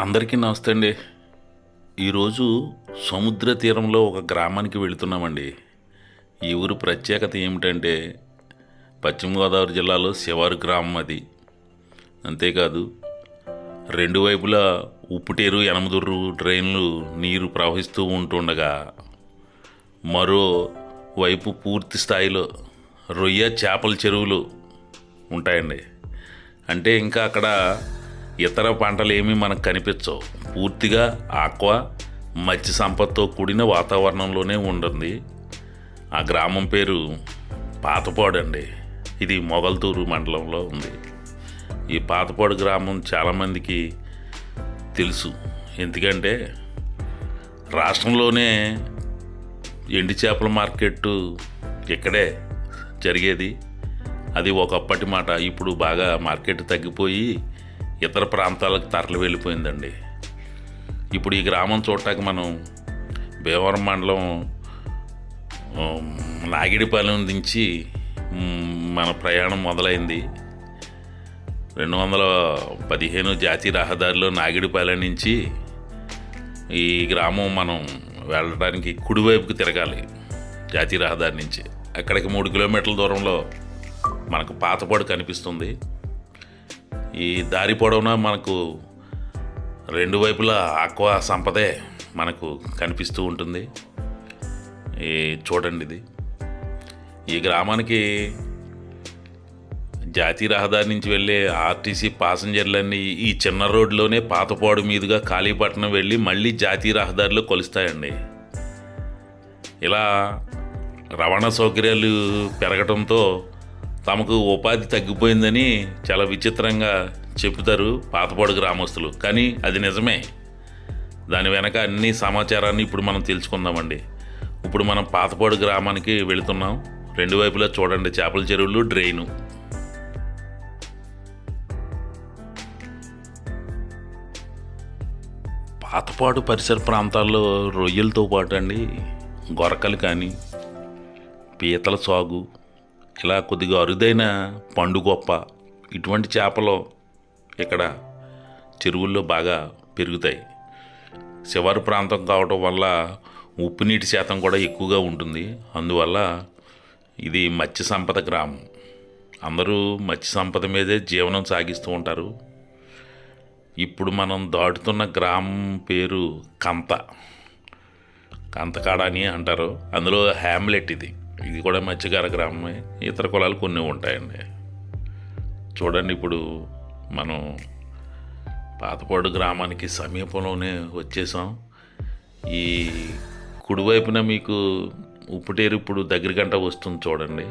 అందరికీ నమస్తే అండి. ఈరోజు సముద్ర తీరంలో ఒక గ్రామానికి వెళుతున్నామండి. ఈ ఊరు ప్రత్యేకత ఏమిటంటే పశ్చిమ గోదావరి జిల్లాలో శివారు గ్రామం అది. అంతేకాదు రెండు వైపులా ఉప్పుటేరు ఎనమదుర్రు డ్రైన్లు నీరు ప్రవహిస్తూ ఉంటుండగా మరో వైపు పూర్తి స్థాయిలో రొయ్య చేపల చెరువులు ఉంటాయండి. అంటే ఇంకా అక్కడ ఇతర పంటలు ఏమీ మనకు కనిపించవు. పూర్తిగా ఆక్వా మత్స్య సంపదతో కూడిన వాతావరణంలోనే ఉంటుంది. ఆ గ్రామం పేరు పాతపాడు అండి ఇది మొగల్తూరు మండలంలో ఉంది. ఈ పాతపాడు గ్రామం చాలామందికి తెలుసు. ఎందుకంటే రాష్ట్రంలోనే ఎండి చేపల మార్కెట్ ఇక్కడే జరిగేది. అది ఒకప్పటి మాట. ఇప్పుడు బాగా మార్కెట్ తగ్గిపోయి ఇతర ప్రాంతాలకు తరలి వెళ్ళిపోయిందండి. ఇప్పుడు ఈ గ్రామం చూడటానికి మనం భీమవరం మండలం నాగిడిపాలెం నుంచి మన ప్రయాణం మొదలైంది. రెండు వందల పదిహేను జాతీయ రహదారిలో నాగిడిపాలెం నుంచి ఈ గ్రామం మనం వెళ్ళడానికి కుడివైపుకి తిరగాలి జాతీయ రహదారి నుంచి. అక్కడికి మూడు కిలోమీటర్ల దూరంలో మనకు పాతపాడు కనిపిస్తుంది. ఈ దారి పొడవునా మనకు రెండు వైపులా ఆక్వా సంపదే మనకు కనిపిస్తూ ఉంటుంది. ఈ చూడండి ఇది. ఈ గ్రామానికి జాతీయ రహదారి నుంచి వెళ్ళే ఆర్టీసీ పాసెంజర్లన్నీ ఈ చిన్న రోడ్లోనే పాతపాడు మీదుగా కాళీపట్నం వెళ్ళి మళ్ళీ జాతీయ రహదారిలో కొలుస్తాయండి. ఇలా రవాణా సౌకర్యాలు పెరగడంతో తమకు ఉపాధి తగ్గిపోయిందని చాలా విచిత్రంగా చెబుతారు పాతపాడు గ్రామస్తులు. కానీ అది నిజమే. దాని వెనక అన్ని సమాచారాన్ని ఇప్పుడు మనం తెలుసుకుందామండి. ఇప్పుడు మనం పాతపాడు గ్రామానికి వెళుతున్నాం. రెండు వైపులా చూడండి చేపల చెరువులు డ్రైను. పాతపాడు పరిసర ప్రాంతాల్లో రొయ్యలతో పాటు అండి గొరకలు కానీ పీతల సాగు ఇలా కొద్దిగా అరుదైన పండుగొప్ప ఇటువంటి చేపలు ఇక్కడ చెరువుల్లో బాగా పెరుగుతాయి. శివారు ప్రాంతం కావటం వల్ల ఉప్పు నీటి శాతం కూడా ఎక్కువగా ఉంటుంది. అందువల్ల ఇది మత్స్య సంపద గ్రామం. అందరూ మత్స్య సంపద మీదే జీవనం సాగిస్తూ ఉంటారు. ఇప్పుడు మనం దాటుతున్న గ్రామం పేరు కంత. కంతకాడ అని అంటారు. అందులో హ్యామ్లెట్ ఇది. ఇది కూడా మత్స్యకార గ్రామమే. ఇతర కులాలు కొన్ని ఉంటాయండి. చూడండి ఇప్పుడు మనం పాతపాడు గ్రామానికి సమీపంలోనే వచ్చేసాం. ఈ కుడివైపున మీకు ఉప్పుటేరు ఇప్పుడు దగ్గర గంట వస్తుంది చూడండి.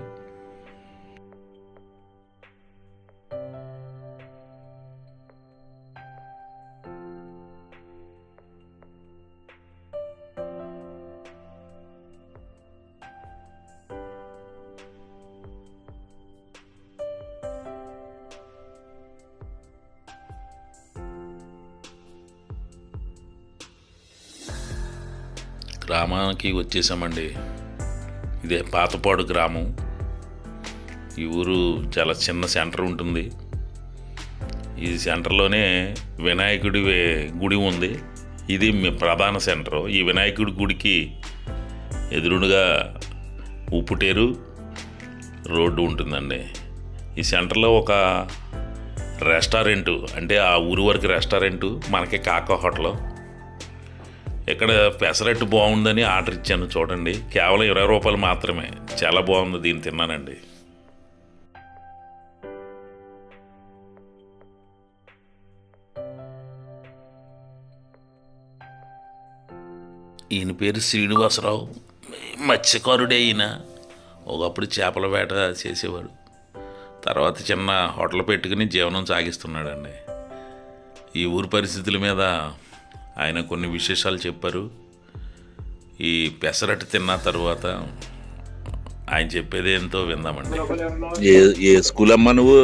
గ్రామానికి వచ్చేసామండి. ఇదే పాతపాడు గ్రామం. ఈ ఊరు చాలా చిన్న సెంటర్ ఉంటుంది. ఈ సెంటర్లోనే వినాయకుడి గుడి ఉంది. ఇది మీ ప్రధాన సెంటర్. ఈ వినాయకుడి గుడికి ఎదురుగా ఉప్పుటేరు రోడ్డు ఉంటుందండి. ఈ సెంటర్లో ఒక రెస్టారెంట్ అంటే ఆ ఊరి వరకు రెస్టారెంట్ మనకి కాకా హోటల్. ఇక్కడ పెసరట్టు బాగుందని ఆర్డర్ ఇచ్చాను చూడండి. కేవలం ఇరవై రూపాయలు మాత్రమే. చాలా బాగుంది దీన్ని తిన్నానండి. ఈయన పేరు శ్రీనివాసరావు. మత్స్యకారుడే ఈయన. ఒకప్పుడు చేపల వేట చేసేవాడు. తర్వాత చిన్న హోటల్ పెట్టుకుని జీవనం సాగిస్తున్నాడండి. ఈ ఊరి పరిస్థితుల మీద ఆయన కొన్ని విశేషాలు చెప్పారు. ఈ పెసరట్టు తిన్న తర్వాత ఆయన చెప్పేది ఎంతో విందామండి. ఏ ఏ స్కూల్ అమ్మా నువ్వు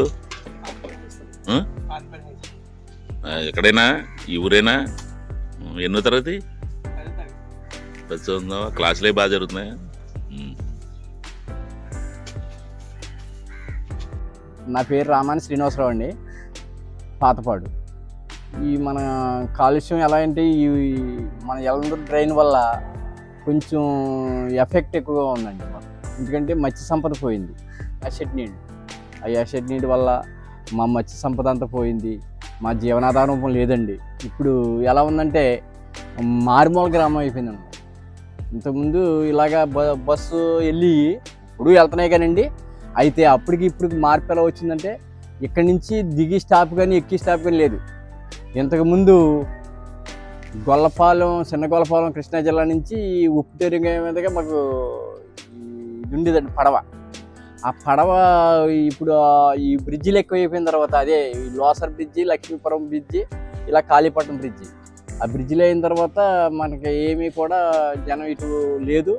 ఎక్కడైనా? ఈ ఊరేనా? ఎన్నో తరగతి? పెద్ద చదువుతున్నావా క్లాసులే బాగా జరుగుతున్నాయా. నా పేరు రామాని శ్రీనివాసరావు అండి. పాతపాడు. ఈ మన కాలుష్యం ఎలా అంటే ఈ మన ఎలందరూ డ్రైన్ వల్ల కొంచెం ఎఫెక్ట్ ఎక్కువగా ఉందండి. మాకు ఎందుకంటే మత్స్య సంపద పోయింది. యాసెట్ నీళ్ళు ఆ యాసెట్ నీటి వల్ల మా మత్స్య సంపద అంతా పోయింది. మా జీవనాధారం లేదండి. ఇప్పుడు ఎలా ఉందంటే మారుమూల గ్రామం అయిపోయిందండి. ఇంతకుముందు ఇలాగా బ బస్సు వెళ్ళి ఇప్పుడు వెళ్తున్నాయి కానండి. అయితే అప్పటికి ఇప్పుడు మార్పు ఎలా వచ్చిందంటే ఇక్కడి నుంచి దిగి స్టాప్ కానీ ఎక్కి స్టాప్ కానీ లేదు. ఇంతకుముందు గొల్లపాలెం చిన్న గొల్లపాలెం కృష్ణా జిల్లా నుంచి ఉప్పుటేరు మీదుగా మాకు ఇది ఉండేదండి పడవ. ఆ పడవ ఇప్పుడు ఈ బ్రిడ్జిలు ఎక్కువైపోయిన తర్వాత అదే ఈ లోసర్ బ్రిడ్జి లక్ష్మీపురం బ్రిడ్జి ఇలా కాళీపట్నం బ్రిడ్జి. ఆ బ్రిడ్జిలు అయిన తర్వాత మనకి ఏమీ కూడా జనం ఇటు లేదు.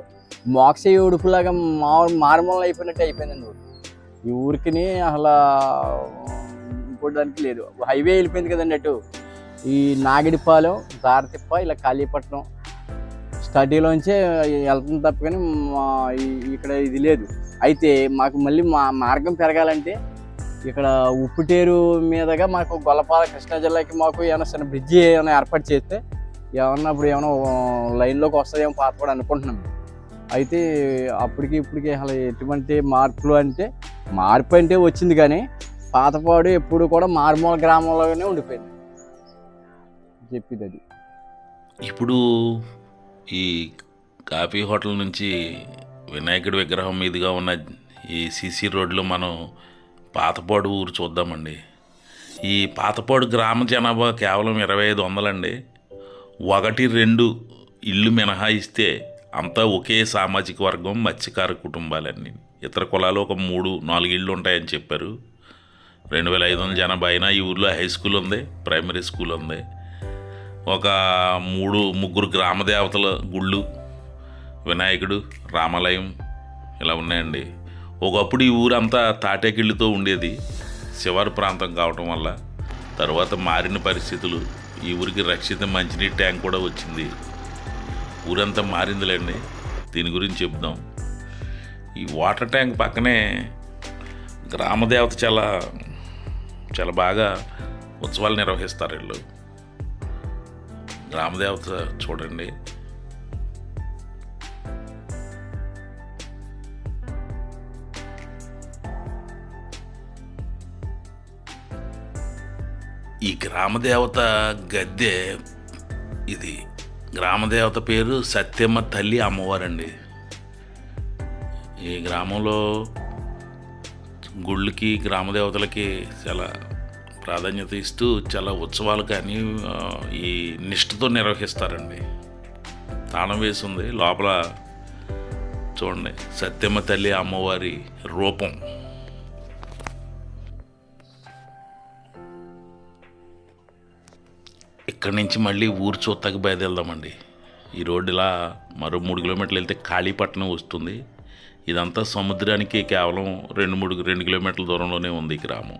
మోక్ష ఉడుపులాగా మా మారుమూలం అయిపోయినట్టు అయిపోయిందండి ఊరు. ఈ ఊరికిని అసలు ఇంకోడానికి లేదు. హైవే వెళ్ళిపోయింది కదండి అటు. ఈ నాగిడిపాలెం దారతిప్ప ఇలా కాళీపట్నం స్టడీలోంచే వెళ్తుంది తప్ప కానీ ఇక్కడ ఇది లేదు. అయితే మాకు మళ్ళీ మా మార్గం పెరగాలంటే ఇక్కడ ఉప్పుటేరు మీదగా మాకు గొల్లపాల కృష్ణా జిల్లాకి మాకు ఏమైనా చిన్న బ్రిడ్జి ఏమైనా ఏర్పాటు చేస్తే ఏమన్నా ఇప్పుడు ఏమైనా లైన్లోకి వస్తుందేమో పాత కూడా అనుకుంటున్నాం. అయితే అప్పటికి ఇప్పటికి అసలు ఎటువంటి మార్పులు అంటే మార్పు అంటే వచ్చింది కానీ పాతపాడు ఎప్పుడు కూడా మారుమూల గ్రామంలోనే ఉండిపోయింది. చెప్పేది అది ఇప్పుడు ఈ కాఫీ హోటల్ నుంచి వినాయకుడి విగ్రహం మీదుగా ఉన్న ఈ సీసీ రోడ్లో మనం పాతపాడు ఊరు చూద్దామండి. ఈ పాతపాడు గ్రామ జనాభా కేవలం ఇరవై ఐదు వందలండి. ఒకటి రెండు ఇల్లు మినహాయిస్తే అంతా ఒకే సామాజిక వర్గం మత్స్యకార కుటుంబాలన్నీ. ఇతర కులాలు ఒక మూడు నాలుగు ఇళ్ళు ఉంటాయని చెప్పారు. రెండు వేల ఐదు వందల జనాభా అయినా ఈ ఊర్లో హై స్కూల్ ఉంది ప్రైమరీ స్కూల్ ఉంది. ఒక మూడు ముగ్గురు గ్రామ దేవతల గుళ్ళు వినాయకుడు రామాలయం ఇలా ఉన్నాయండి. ఒకప్పుడు ఈ ఊరంతా తాటేకిళ్ళతో ఉండేది. శివారు ప్రాంతం కావటం వల్ల తర్వాత మారిన పరిస్థితులు ఈ ఊరికి రక్షిత మంచినీటి ట్యాంక్ కూడా వచ్చింది. ఊరంతా మారిందిలేండి. దీని గురించి చెప్దాం. ఈ వాటర్ ట్యాంక్ పక్కనే గ్రామదేవత చాలా చాలా బాగా ఉత్సవాలు నిర్వహిస్తారు వీళ్ళు. గ్రామదేవత చూడండి. ఈ గ్రామదేవత గద్దె ఇది గ్రామదేవత పేరు సత్యమ్మ తల్లి అమ్మవారండి. ఈ గ్రామంలో గుళ్ళకి గ్రామదేవతలకి చాలా ప్రాధాన్యత ఇస్తూ చాలా ఉత్సవాలు కానీ ఈ నిష్ఠతో నిర్వహిస్తారండి. తాళం వేసి ఉంది లోపల చూడండి సత్యమ్మ తల్లి అమ్మవారి రూపం. ఇక్కడి నుంచి మళ్ళీ ఊరు చూత్తకి బయలుదేరదామండి. ఈ రోడ్డు ఇలా మరో మూడు కిలోమీటర్లు వెళ్తే కాళీపట్నం వస్తుంది. ఇదంతా సముద్రానికి కేవలం రెండు మూడు రెండు కిలోమీటర్ల దూరంలోనే ఉంది ఈ గ్రామం.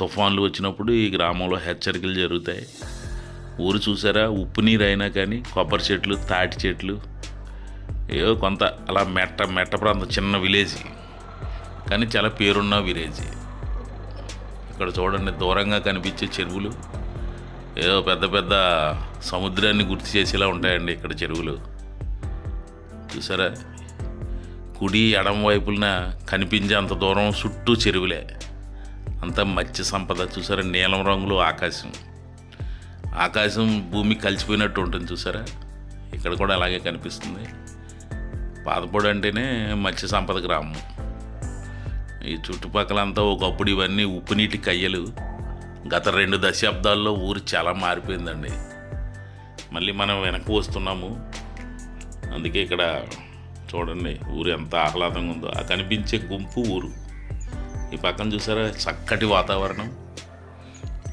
తుఫాన్లు వచ్చినప్పుడు ఈ గ్రామంలో హెచ్చరికలు జరుగుతాయి. ఊరు చూసారా? ఉప్పు నీరు అయినా కానీ కొబ్బరి చెట్లు తాటి చెట్లు ఏదో కొంత అలా మెట్ట మెట్ట ప్రాంతం చిన్న విలేజ్. కానీ చాలా పేరున్న విలేజ్. ఇక్కడ చూడండి దూరంగా కనిపించే చెరువులు. ఏదో పెద్ద పెద్ద సముద్రాన్ని గుర్తు చేసేలా ఉంటాయండి ఇక్కడ చెరువులు. చూసారా? కుడి ఎడం వైపున కనిపించే అంత దూరం చుట్టూ చెరువులే. అంతా మత్స్య సంపద. చూసారా? నీలం రంగులో ఆకాశం. ఆకాశం భూమి కలిసిపోయినట్టు ఉంటుంది చూసారా? ఇక్కడ కూడా అలాగే కనిపిస్తుంది. పాదపూడి అంటేనే మత్స్య సంపద గ్రామం. ఈ చుట్టుపక్కలంతా ఒకప్పుడు ఇవన్నీ ఉప్పునీటి కయ్యలు. గత రెండు దశాబ్దాల్లో ఊరు చాలా మారిపోయిందండి. మళ్ళీ మనం వెనక్కి వస్తున్నాము. అందుకే ఇక్కడ చూడండి ఊరు ఎంత ఆహ్లాదంగా ఉందో. ఆ కనిపించే గుంపు ఊరు. ఈ పక్కన చూసారా? చక్కటి వాతావరణం.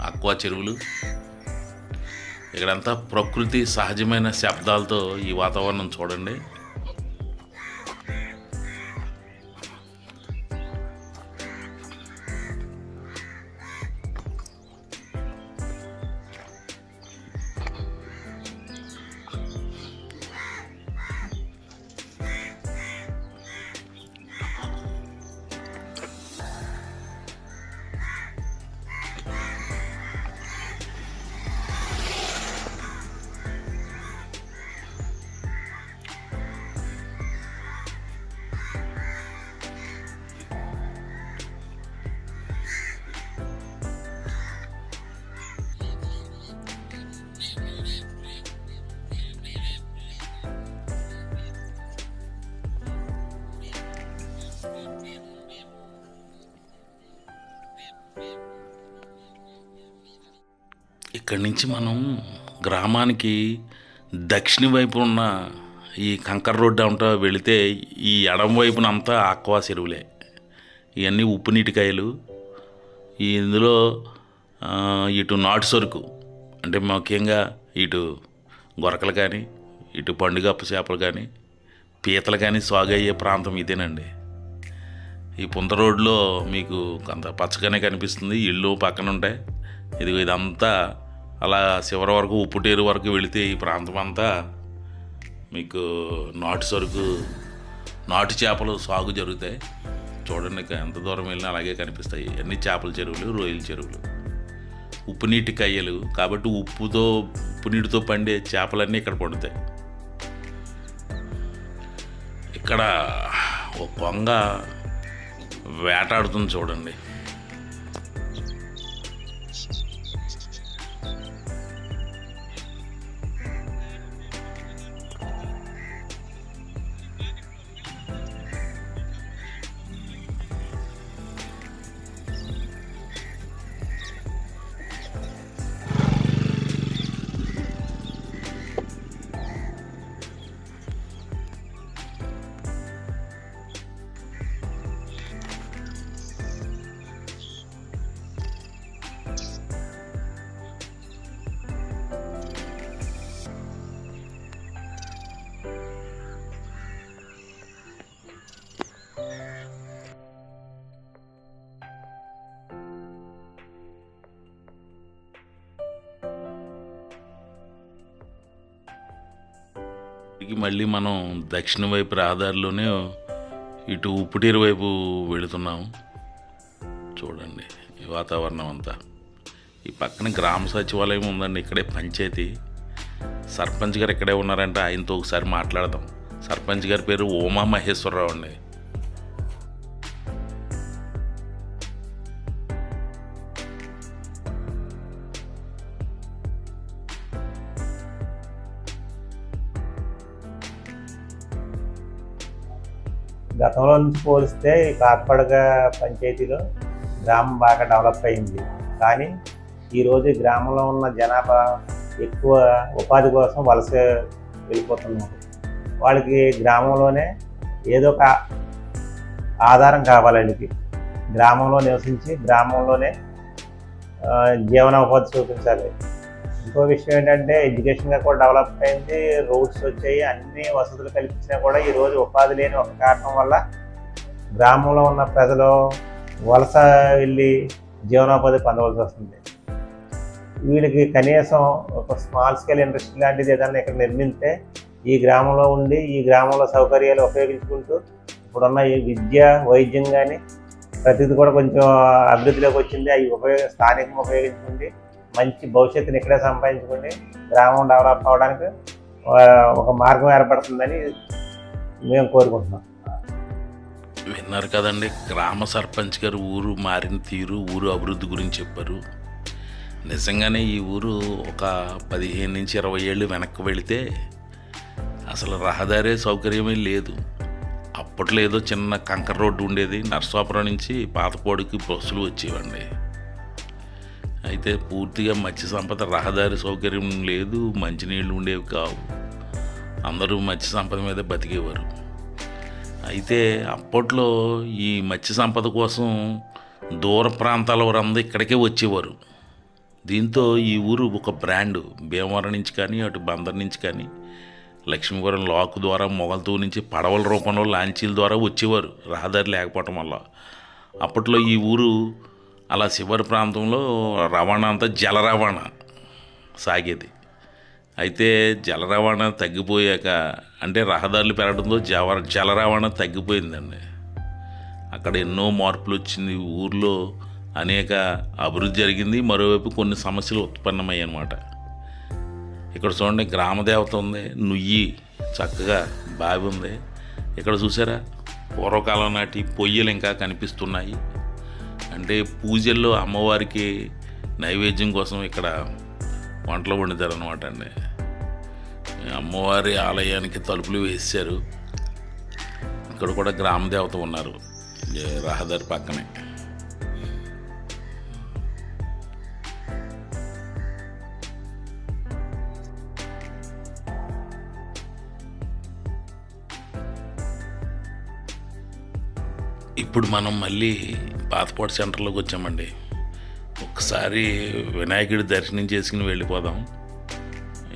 అక్వా చెరువులు. ఇక్కడంతా ప్రకృతి సహజమైన శబ్దాలతో ఈ వాతావరణం చూడండి. ఇక్కడి నుంచి మనం గ్రామానికి దక్షిణ వైపు ఉన్న ఈ కంకర రోడ్డు అంతా వెళితే ఈ ఎడం వైపున అంతా ఆక్వా చెరువులే. ఇవన్నీ ఉప్పు నీటికాయలు. ఇందులో ఇటు నాటు సరుకు అంటే ముఖ్యంగా ఇటు గొరకలు కానీ ఇటు పండుగప్ప చేపలు కానీ పీతలు కానీ సాగు అయ్యే ప్రాంతం ఇదేనండి. ఈ పుంత రోడ్లో మీకు కొంత పచ్చగానే కనిపిస్తుంది. ఇళ్ళు పక్కన ఉంటాయి ఇది ఇదంతా అలా చివరి వరకు ఉప్పుటేరు వరకు వెళితే ఈ ప్రాంతం అంతా మీకు నాటు సరుకు నాటు చేపలు సాగు జరుగుతాయి. చూడండి ఎంత దూరం వెళ్ళినా అలాగే కనిపిస్తాయి. అన్ని చేపల చెరువులు రొయ్యల చెరువులు. ఉప్పు నీటి కయ్యలు. కాబట్టి ఉప్పుతో ఉప్పు నీటితో పండే చేపలన్నీ ఇక్కడ పండుతాయి. ఇక్కడ ఒక కొంగ వేటాడుతుంది చూడండి. ఇక మళ్ళీ మనం దక్షిణ వైపు రహదారిలోనే ఇటు ఉప్పుటేరు వైపు వెళుతున్నాము చూడండి ఈ వాతావరణం అంతా. ఈ పక్కన గ్రామ సచివాలయం ఉందండి ఇక్కడే పంచాయతీ. సర్పంచ్ గారు ఇక్కడే ఉన్నారంటే ఆయనతో ఒకసారి మాట్లాడదాం. సర్పంచ్ గారి పేరు ఉమా మహేశ్వరరావు అండి. గతంలో నుంచి పోలిస్తే ఈ కాకపడగ పంచాయతీలో గ్రామం బాగా డెవలప్ అయింది. కానీ ఈరోజు గ్రామంలో ఉన్న జనాభా ఎక్కువ ఉపాధి కోసం వలస వెళ్ళిపోతున్నారు. వాళ్ళకి గ్రామంలోనే ఏదో ఒక ఆధారం కావాలి వాళ్ళకి. గ్రామంలో నివసించి గ్రామంలోనే జీవన జీవనోపాధి చూపించాలి. ఇంకో విషయం ఏంటంటే ఎడ్యుకేషన్గా కూడా డెవలప్ అయింది రోడ్స్ వచ్చాయి అన్ని వసతులు కల్పించినా కూడా ఈ రోజు ఉపాధి లేని ఒక కారణం వల్ల గ్రామంలో ఉన్న ప్రజలు వలస వెళ్ళి జీవనోపాధి పొందవలసి వస్తుంది. వీళ్ళకి కనీసం ఒక స్మాల్ స్కేల్ ఇండస్ట్రీ లాంటిది ఏదైనా ఇక్కడ నిర్మిస్తే ఈ గ్రామంలో ఉండి ఈ గ్రామంలో సౌకర్యాలు ఉపయోగించుకుంటూ ఇప్పుడున్న ఈ విద్య వైద్యం కానీ ప్రతిదీ కూడా కొంచెం అభివృద్ధిలోకి వచ్చింది. అవి ఉపయోగ స్థానికంగా ఉపయోగించుకుంది మంచి భవిష్యత్తుని ఇక్కడే సంపాదించుకుని గ్రామం డెవలప్ అవడానికి ఒక మార్గం ఏర్పడుతుందని మేము కోరుకుంటున్నాం. విన్నారు కదండి. గ్రామ సర్పంచ్ గారు ఊరు మారిన తీరు ఊరు అభివృద్ధి గురించి చెప్పారు. నిజంగానే ఈ ఊరు ఒక పదిహేను నుంచి ఇరవై ఏళ్ళు వెనక్కి వెళితే అసలు రహదారే సౌకర్యమే లేదు. అప్పట్లో ఏదో చిన్న కంకర రోడ్డు ఉండేది. నర్సాపురం నుంచి పాతపోడికి బస్సులు వచ్చేవండి. అయితే పూర్తిగా మత్స్య సంపద రహదారి సౌకర్యం లేదు మంచినీళ్ళు ఉండేవి కావు. అందరూ మత్స్య సంపద మీద బతికేవారు. అయితే అప్పట్లో ఈ మత్స్య సంపద కోసం దూర ప్రాంతాల వారందరూ ఇక్కడికే వచ్చేవారు. దీంతో ఈ ఊరు ఒక బ్రాండ్. భీమవరం నుంచి కానీ అటు బందర్ నుంచి కానీ లక్ష్మీపురం లాక్ ద్వారా మొగల్తూ నుంచి పడవల రూపంలో లాంచీల ద్వారా వచ్చేవారు. రహదారి లేకపోవటం వల్ల. అప్పట్లో ఈ ఊరు అలా శివరి ప్రాంతంలో రవాణా అంతా జల రవాణా సాగేది. అయితే జల రవాణా తగ్గిపోయాక అంటే రహదారులు పెరగడంతో జవ జల రవాణా తగ్గిపోయిందండి. అక్కడ ఎన్నో మార్పులు వచ్చింది ఊర్లో. అనేక అభివృద్ధి జరిగింది. మరోవైపు కొన్ని సమస్యలు ఉత్పన్నమయ్యాయి అన్నమాట ఇక్కడ చూడండి గ్రామదేవత ఉంది నుయ్యి చక్కగా బావి ఉంది. ఇక్కడ చూసారా? పూర్వకాలం నాటి పొయ్యలు ఇంకా కనిపిస్తున్నాయి. అంటే పూజల్లో అమ్మవారికి నైవేద్యం కోసం ఇక్కడ వంటలు వండుతారు అనమాట అండి. అమ్మవారి ఆలయానికి తలుపులు వేసారు ఇక్కడ కూడా గ్రామదేవత ఉన్నారు. రహదారి పక్కనే. ఇప్పుడు మనం మళ్ళీ పాతపోర్ట్ సెంటర్లోకి వచ్చామండి. ఒకసారి వినాయకుడి దర్శనం చేసుకుని వెళ్ళిపోదాం.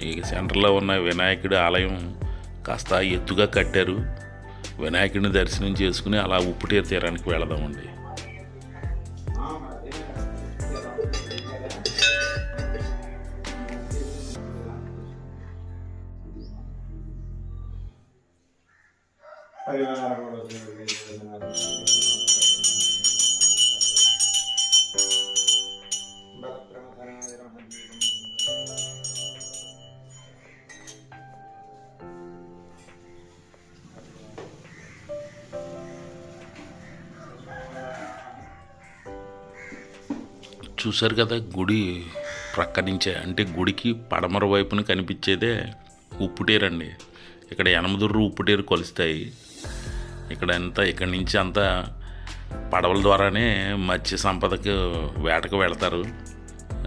ఈ సెంటర్లో ఉన్న వినాయకుడి ఆలయం కాస్త ఎత్తుగా కట్టారు. వినాయకుడిని దర్శనం చేసుకుని అలా ఉప్పుటేరు తీరానికి వెళదామండి. చూశారు కదా గుడి ప్రక్క నుంచే అంటే గుడికి పడమర వైపున కనిపించేదే ఉప్పుటేరండి. ఇక్కడ ఎనమదుర్రు ఉప్పుటేరు కొలుస్తాయి. ఇక్కడ అంతా ఇక్కడి నుంచి అంతా పడవల ద్వారానే మత్స్య సంపదకు వేటకు వెళతారు.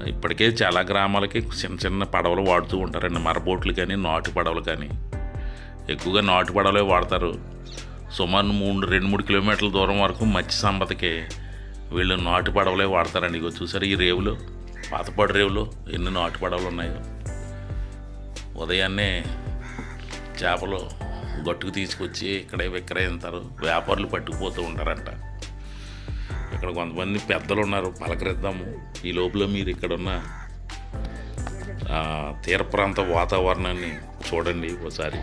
ఇప్పటికే చాలా గ్రామాలకి చిన్న చిన్న పడవలు వాడుతూ ఉంటారండి. మరబోట్లు కానీ నాటు పడవలు కానీ. ఎక్కువగా నాటు పడవలే వాడతారు. సుమారు మూడు రెండు మూడు కిలోమీటర్ల దూరం వరకు మత్స్య సంపదకి వీళ్ళు నాటు పడవలే వాడతారండి. ఇగో చూసారు ఈ రేవులో? పాతపాడు రేవులో. ఎన్ని నాటు పడవలు ఉన్నాయో. ఉదయాన్నే చేపలు గట్టుకు తీసుకొచ్చి ఇక్కడే విక్రయిస్తారు. వ్యాపారులు పట్టుకుపోతూ ఉంటారంట. ఇక్కడ కొంతమంది పెద్దలు ఉన్నారు. పలకరిద్దాము. ఈ లోపల మీరు ఇక్కడ ఉన్న తీర ప్రాంత వాతావరణాన్ని చూడండి ఒకసారి.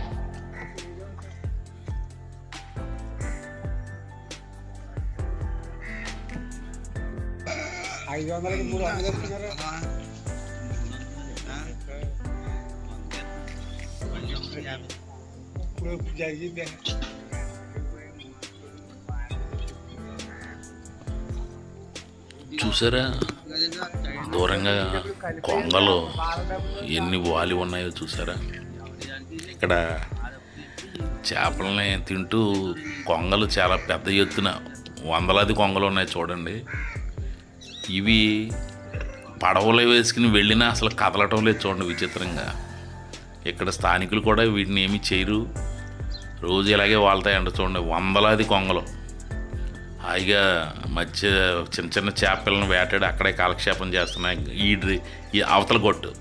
ఐదు వందలకి మూడు వందలు ఇస్తున్నారు? ఇప్పుడు జరిగింది. చూసారా? దూరంగా కొంగలు ఎన్ని వాలి ఉన్నాయో చూసారా? ఇక్కడ చేపలని తింటూ కొంగలు చాలా పెద్ద ఎత్తున వందలాది కొంగలు ఉన్నాయి చూడండి. ఇవి పడవలే వేసుకుని వెళ్ళినా అసలు కదలటం లేదు చూడండి విచిత్రంగా. ఇక్కడ స్థానికులు కూడా వీటిని ఏమీ చేయరు. రోజు ఇలాగే వాళ్తాయంట చూడండి వందలాది కొంగలు. హాయిగా మధ్య చిన్న చిన్న చేపలను వేటాడి అక్కడే కాలక్షేపం చేస్తున్నాయి. ఈ ఈ అవతల గొట్టు.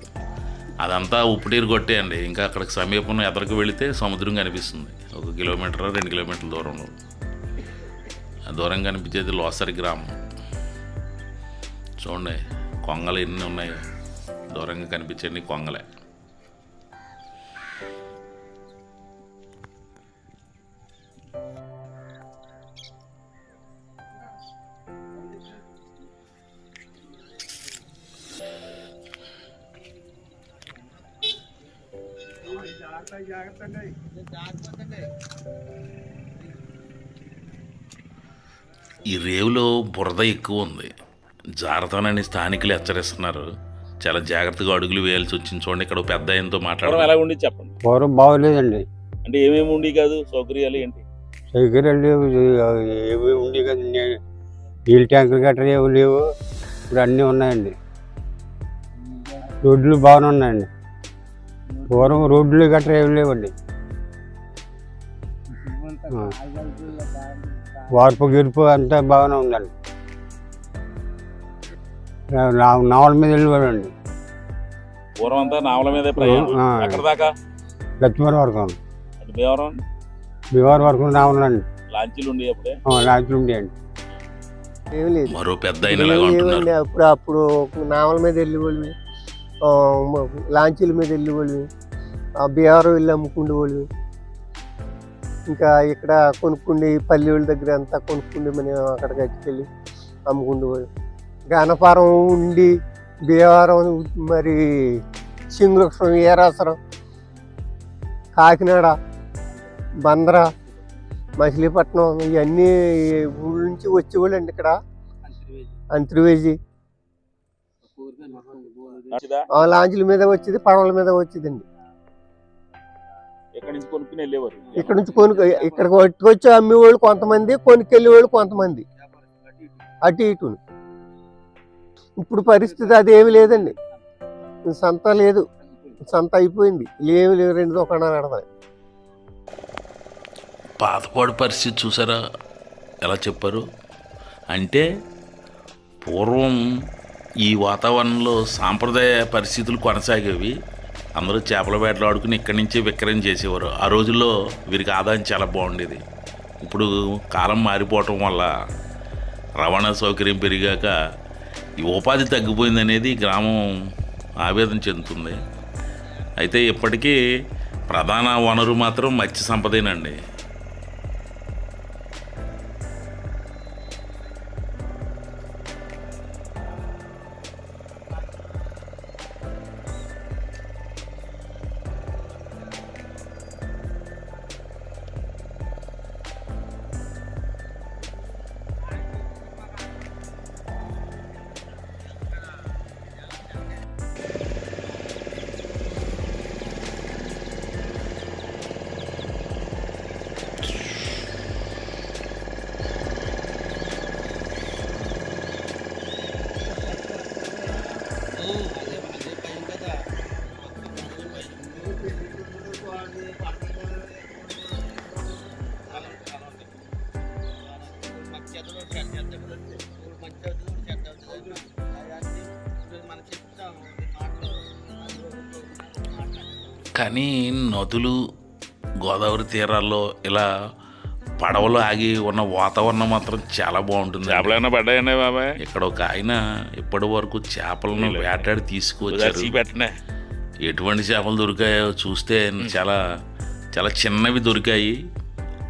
అదంతా ఉప్పుటీరు కొట్టే అండి. ఇంకా అక్కడికి సమీపం ఎదరికి వెళితే సముద్రం కనిపిస్తుంది. ఒక కిలోమీటర్ రెండు కిలోమీటర్ల దూరంలో. దూరం కనిపించేది లోసరి గ్రామం. చూడండి కొంగలు ఎన్ని ఉన్నాయో? దూరంగా కనిపించండి కొంగలే. ఈ రేవులో బురద ఎక్కువ ఉంది. జాగ్రత్తనని స్థానికులు హెచ్చరిస్తున్నారు. చాలా జాగ్రత్తగా అడుగులు వేయాల్సి వచ్చింది. చూడండి ఇక్కడ పెద్ద ఆయనతో మాట్లాడడం ఎలా ఉండి చెప్పండి? పూర్వం బాగోలేదండి. అంటే ఏమేమి ఉండి కాదు? సౌకర్యాలు ఏంటి? సైకిల్ లేవు. ఏవి ఉండి కదా. నీళ్ళ ట్యాంకులు గట్రా ఏవి లేవు. ఇప్పుడు అన్నీ ఉన్నాయండి. రోడ్లు బాగానే ఉన్నాయండి. పూర్వం రోడ్లు గట్రా ఏమి లేవండి. వార్పు గిరుపు అంతా బాగానే ఉందండి. నావల మీద వెళ్ళిపోయాడండి. పూర్వం అంతా నావల మీదే ప్రయాణం. ఎక్కడ దాకా? లక్ష్మీవారి వరకు అటు భీవరం భీవారి వరకు నావలండి లాంచీలు ఉండి అప్పుడే? లాంచ్లు ఉండేయండి మరో పెద్ద అప్పుడు అప్పుడు నావల మీద మ- లాంచీల మీద వెళ్ళేవాళ్ళమి ఆ బీహారం వెళ్ళి అమ్ముకుండే వాళ్ళు ఇంకా ఇక్కడ కొనుక్కుండి పల్లి వాళ్ళ దగ్గర అంతా కొనుక్కుండి మనం అక్కడికి వచ్చి అమ్ముకుండేవాళ్ళు గణపారం ఉండి బీహారం మరి సింగులక్షణం ఏరాసరం కాకినాడ బందరా మచిలీపట్నం ఇవన్నీ ఊళ్ళ నుంచి వచ్చేవాళ్ళు అండి ఇక్కడ. అంతర్వేజీ. లాంచ్ల మీద వచ్చేది పడవల మీద వచ్చేదండి. ఇక్కడ నుంచి కొనుక్కు ఇక్కడ పట్టుకొచ్చి అమ్మేవాళ్ళు కొంతమంది కొనుక్కెళ్ళే వాళ్ళు కొంతమంది. అటు ఇటు ఇప్పుడు పరిస్థితి అదేమి లేదండి. సంత లేదు. సంత అయిపోయింది. ఏమి లేవు. రెండు దుకాణాలు ఆడతాయి పాతపాడు పరిస్థితి చూసారా? ఎలా చెప్పారు? అంటే పూర్వం ఈ వాతావరణంలో సాంప్రదాయ పరిస్థితులు కొనసాగేవి. అందరూ చేపల వేటలు ఆడుకుని ఇక్కడి నుంచే విక్రయం చేసేవారు. ఆ రోజుల్లో వీరికి ఆదాయం చాలా బాగుండేది. ఇప్పుడు కాలం మారిపోవటం వల్ల రవాణా సౌకర్యం పెరిగాక ఈ ఉపాధి తగ్గిపోయింది అనేది గ్రామం ఆవేదన చెందుతుంది. అయితే ఇప్పటికీ ప్రధాన వనరు మాత్రం మత్స్య సంపదేనండి. కానీ నదులు గోదావరి తీరాల్లో ఇలా పడవలు ఆగి ఉన్న వాతావరణం మాత్రం చాలా బాగుంటుంది. చేపలు ఏమైనా పడ్డాయండి బాబాయ్? ఇక్కడ ఒక ఆయన ఇప్పటి వరకు చేపలను వేటాడి తీసుకువచ్చారు. చీ పెట్టండి. ఎటువంటి చేపలు దొరికాయో చూస్తే చాలా చాలా చిన్నవి దొరికాయి.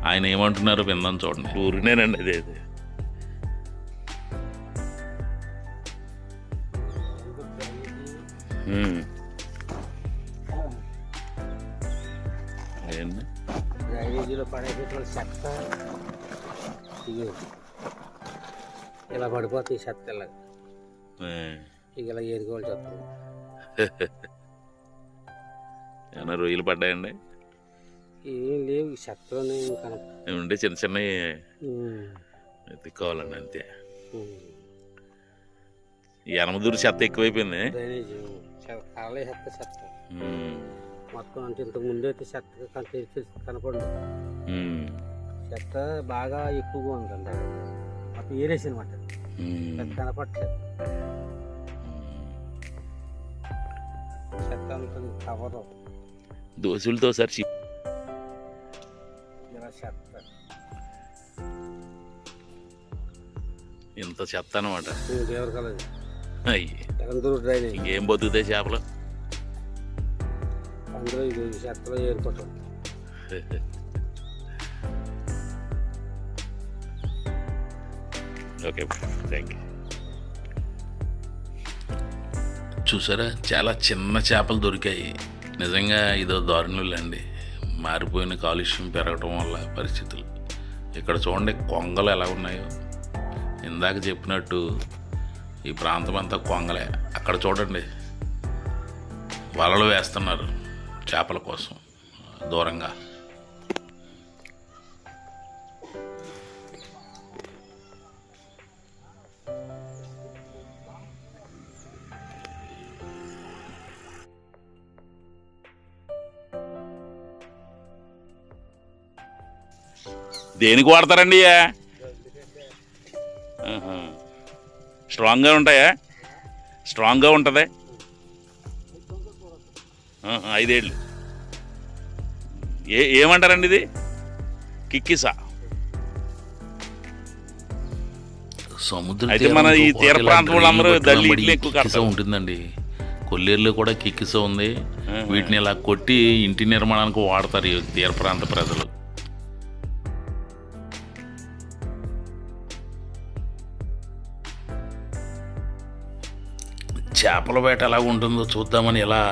ఆయన ఏమంటున్నారో విందాం చూడండి. ఊరినేనండి అదే అదే. ఉమ్. డ్రైనేజీలో పడేటటువంటి చెత్త. ఇలా పడిపోతాయి చెత్త ఇలా. ఇక ఇలా ఏరుకోవాల్సి వస్తుంది ఏమైనా రొయ్యలు పడ్డాయండి? ఏం లేవు ఈ చెత్తలోనే ఉంటే చిన్న చిన్నవి ఎత్తుకోవాలండి అంతే. ఈ ఎనమదూరు చెత్త ఎక్కువైపోయింది. చెత్త చెత్త. మొత్తం అంటే ఇంతకు ముందు అయితే చెత్త కనపడదు. చెత్త బాగా ఎక్కువగా ఉందండి మొత్తం ఏరేసి అనమాట. చెత్త కనపడట్లేదు. చెత్త అంతా కవర్. దోశలతో సార్ ఇలా చెత్త. ఇంత చెత్త అనమాట అయ్యి. ఇంకేం బతుకుతాయి చేపలు? అందరూ ఇది చెత్తలో ఏరుకోవటం ఓకే థ్యాంక్ యూ చూసారా? చాలా చిన్న చేపలు దొరికాయి. నిజంగా ఇదో దారుణులండి. మారిపోయిన కాలుష్యం పెరగటం వల్ల పరిస్థితులు. ఇక్కడ చూడండి కొంగలు ఎలా ఉన్నాయో. ఇందాక చెప్పినట్టు ఈ ప్రాంతం అంతా కొంగలే. అక్కడ చూడండి. వలలు వేస్తున్నారు. చేపల కోసం దూరంగా. దేనికి వాడతారండి స్ట్రాంగ్గా ఉంటాయా? స్ట్రాంగ్గా ఉంటుంది? ఐదేళ్ళు. ఏ ఏమంటారండి ఇది? కిక్కిసా. సముద్ర అయితే మన ఈ తీర పాటు ప్రాంతం ఇలా వాళ్ళందరూ డ్రిల్లు దల్లి కొట్టడం ఇడ్లీ ఎక్కువ కిక్కిస కడతారు. ఉంటుందండి. కొల్లేరులో కూడా కిక్కిస ఉంది. వీటిని ఇలా కొట్టి ఇంటి నిర్మాణానికి వాడతారు ఈ తీర ప్రాంత ప్రజలు. చేపల వేట ఎలా ఉంటుందో చూద్దామని ఇలా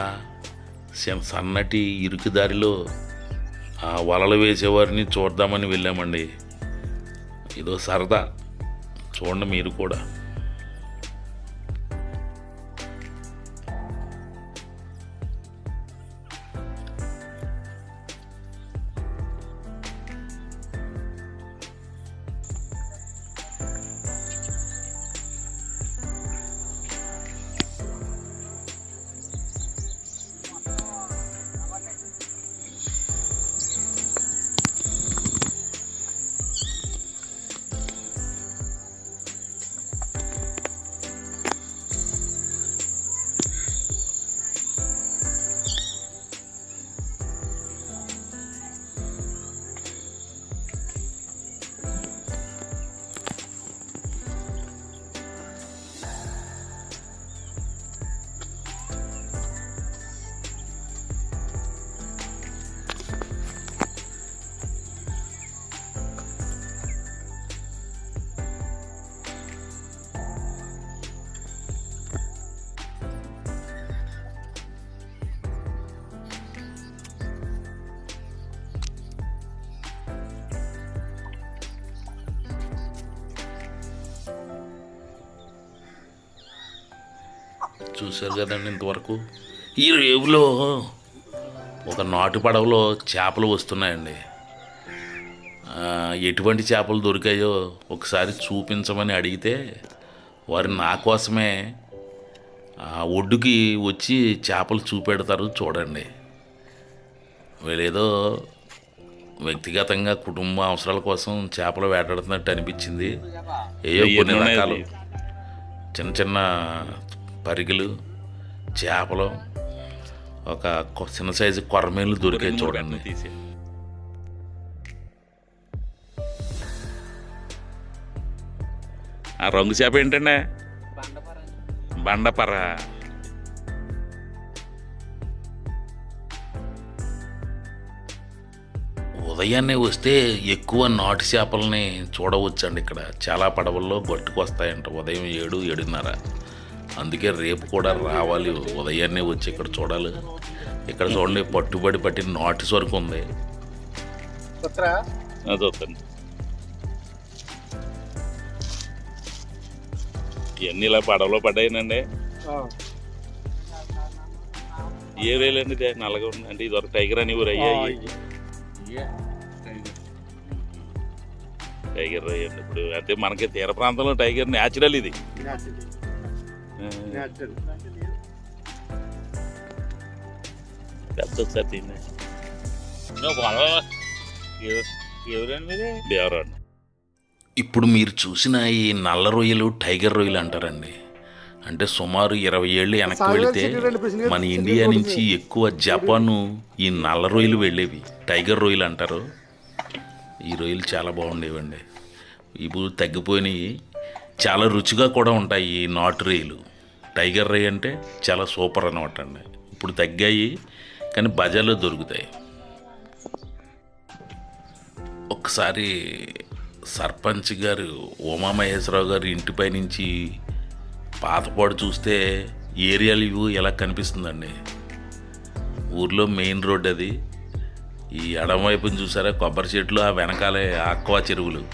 సన్నటి ఇరుకు దారిలో ఆ వలలు వేసేవారిని చూద్దామని వెళ్ళామండి. ఇదో సరదా. చూడండి మీరు కూడా. చూశారు కదండి ఇంతవరకు? ఈ రేవులో ఒక నాటు పడవలో చేపలు వస్తున్నాయండి. ఎటువంటి చేపలు దొరికాయో ఒకసారి చూపించమని అడిగితే వారు నా కోసమే ఒడ్డుకి వచ్చి చేపలు చూపెడతారు చూడండి. వీళ్ళేదో వ్యక్తిగతంగా కుటుంబ అవసరాల కోసం చేపలు వేటాడుతున్నట్టు అనిపించింది. ఏయో కొన్ని రకాలు? చిన్న చిన్న పరిగెలు చేపలు ఒక చిన్న సైజు కొరమేలు దొరికాయి మూడు చూడండి. తీసి ఆ రంగు చేప ఏంటండి? బండపర. ఉదయాన్నే వస్తే ఎక్కువ నాటు చేపలని చూడవచ్చండి ఇక్కడ. చాలా పడవల్లో గట్టుకు వస్తాయంట ఉదయం ఏడు ఏడున్నర. అందుకే రేపు కూడా రావాలి. ఉదయాన్నే వచ్చి ఇక్కడ చూడాలి. ఇక్కడ చూడండి పట్టుబడి పట్టిన నాటు సరుకు ఉంది. ఇవన్నీ ఇలా పడవలో పడ్డాయినండి. ఏ ఇది? నల్లగా ఉంది. అంటే ఇది వరకు టైగర్ అని ఊరు అయ్యాయి టైగర్. అయ్యండి ఇప్పుడు. అంటే మనకి తీర ప్రాంతంలో టైగర్ న్యాచురల్ ఇది. పెద్ద ఒకసారి తిన్నా దేవరాడు ఇప్పుడు మీరు చూసిన ఈ నల్ల రొయ్యలు టైగర్ రొయ్యలు అంటారండి. అంటే సుమారు ఇరవై ఏళ్ళు వెనక్కి వెళితే మన ఇండియా నుంచి ఎక్కువ జపాను ఈ నల్ల రొయ్యలు వెళ్ళేవి. టైగర్ రొయ్యలు అంటారు. ఈ రొయ్యలు చాలా బాగుండేవండి. ఇప్పుడు తగ్గిపోయినాయి. చాలా రుచిగా కూడా ఉంటాయి ఈ నాటు రొయ్యలు టైగర్ రొయ్య అంటే చాలా సూపర్ అనమాట అండి. ఇప్పుడు తగ్గాయి కానీ బజార్లో దొరుకుతాయి. ఒకసారి సర్పంచ్ గారు ఉమామహేశ్వరరావు గారి ఇంటిపై నుంచి పాతపాడు చూస్తే ఏరియాలు వ్యూ ఎలా కనిపిస్తుందండి. ఊర్లో మెయిన్ రోడ్ అది. ఈ ఎడమవైపున చూసారా? కొబ్బరి చెట్లు ఆ వెనకాలే ఆక్వా చెరువులు.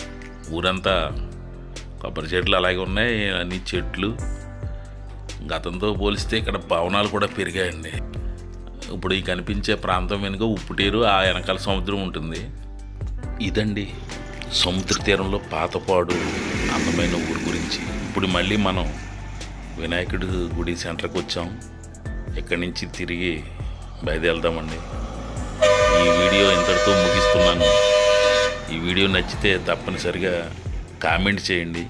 ఊరంతా కొబ్బరి చెట్లు అలాగే ఉన్నాయి అన్ని చెట్లు. గతంతో పోలిస్తే ఇక్కడ భవనాలు కూడా పెరిగాయండి. ఇప్పుడు ఈ కనిపించే ప్రాంతం వెనుక ఉప్పుటేరు ఆ వెనకాల సముద్రం ఉంటుంది. ఇదండి సముద్ర తీరంలో పాతపాడు అందమైన ఊరు గురించి. ఇప్పుడు మళ్ళీ మనం వినాయకుడి గుడి సెంటర్కి వచ్చాం. ఇక్కడి నుంచి తిరిగి బయలుదేరుదామండి. ఈ వీడియో ఇంతటితో ముగిస్తున్నాను. ఈ వీడియో నచ్చితే తప్పనిసరిగా కామెంట్ చేయండి.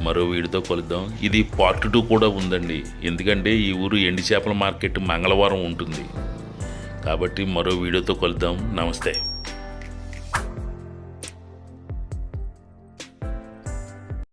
మరో వీడియోతో కలుద్దాం. ఇది పార్ట్ టూ కూడా ఉందండి. ఎందుకంటే ఈ ఊరు ఎండి చేపల మార్కెట్ మంగళవారం ఉంటుంది. కాబట్టి మరో వీడియోతో కలుద్దాం. నమస్తే.